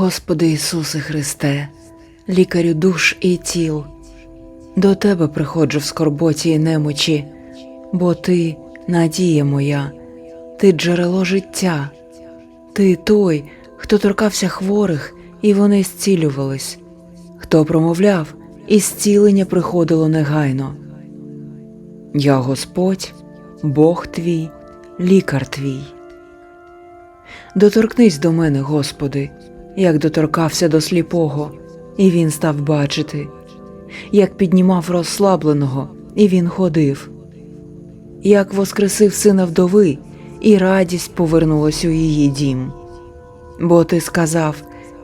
Господи Ісусе Христе, лікарю душ і тіл, до Тебе приходжу в скорботі і немочі, бо Ти надія моя, Ти джерело життя, Ти той, хто торкався хворих, і вони зцілювались, хто промовляв, і зцілення приходило негайно. Я Господь, Бог твій, лікар твій. Доторкнись до мене, Господи, як доторкався до сліпого, і він став бачити, як піднімав розслабленого, і він ходив, як воскресив сина вдови, і радість повернулась у її дім. Бо ти сказав: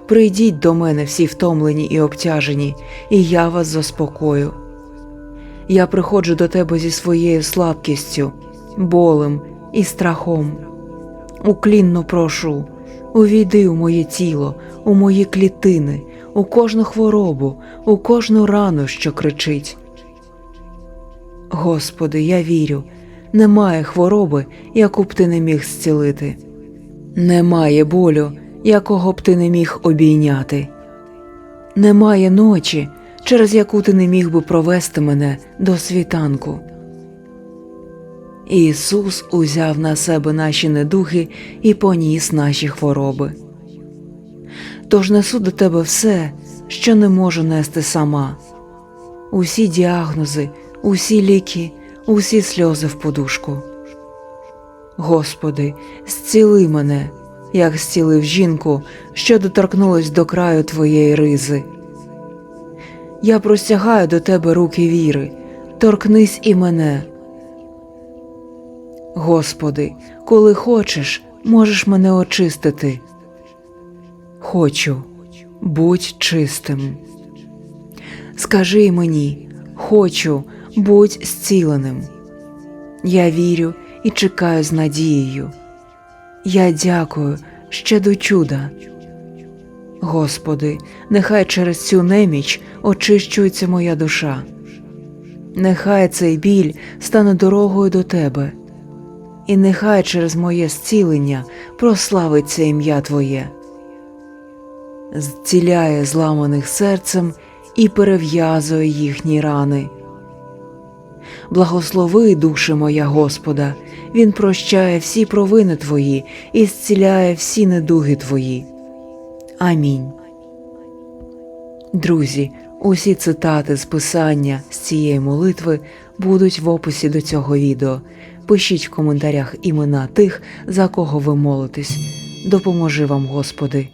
Прийдіть до мене всі втомлені і обтяжені, і я вас заспокою. Я приходжу до тебе зі своєю слабкістю, болем і страхом. Уклінно прошу, увійди у моє тіло, у мої клітини, у кожну хворобу, у кожну рану, що кричить. Господи, я вірю, немає хвороби, яку б ти не міг зцілити, немає болю, якого б ти не міг обійняти, немає ночі, через яку ти не міг би провести мене до світанку. Ісус узяв на себе наші недуги і поніс наші хвороби. Тож несу до тебе все, що не можу нести сама, усі діагнози, усі ліки, усі сльози в подушку. Господи, зціли мене, як зцілив жінку, що доторкнулась до краю твоєї ризи. Я простягаю до тебе руки віри, торкнись і мене. Господи, коли хочеш, можеш мене очистити. Хочу, будь чистим. Скажи мені, хочу, будь зціленим. Я вірю і чекаю з надією. Я дякую ще до чуда. Господи, нехай через цю неміч очищується моя душа. Нехай цей біль стане дорогою до Тебе, і нехай через моє зцілення прославиться ім'я Твоє, зціляє зламаних серцем і перев'язує їхні рани. Благослови, душе моя Господа, Він прощає всі провини Твої і зціляє всі недуги Твої. Амінь. Друзі, усі цитати з писання з цієї молитви будуть в описі до цього відео. Пишіть в коментарях імена тих, за кого ви молитесь. Допоможи вам, Господи.